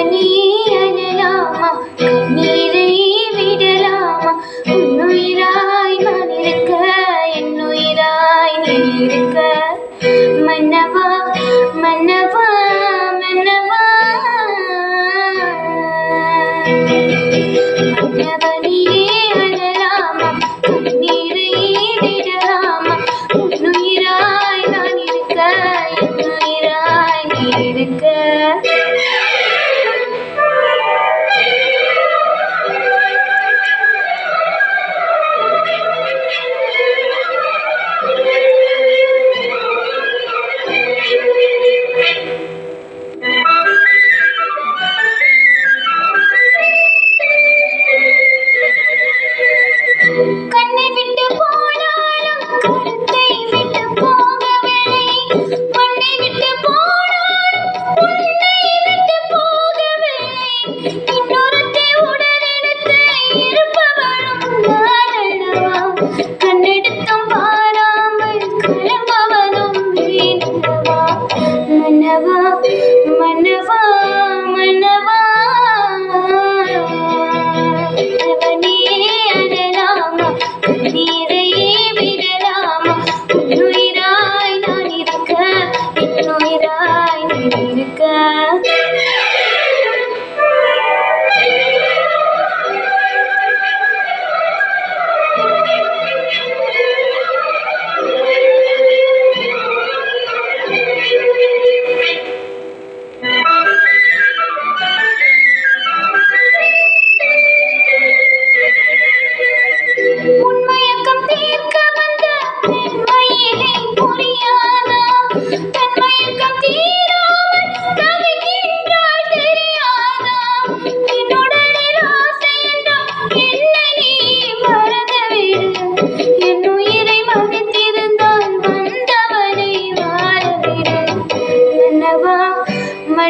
கண்ணீ அழலாமா கண்ணீரை விடலாமா உன்னுயிராய் நான் இருக்க என்னுயிராய் நீ இருக்க மன்னவா மன்னவா மன்னவா மன்னவனியே அழலாமா கண்ணீரை விடலாமா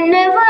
never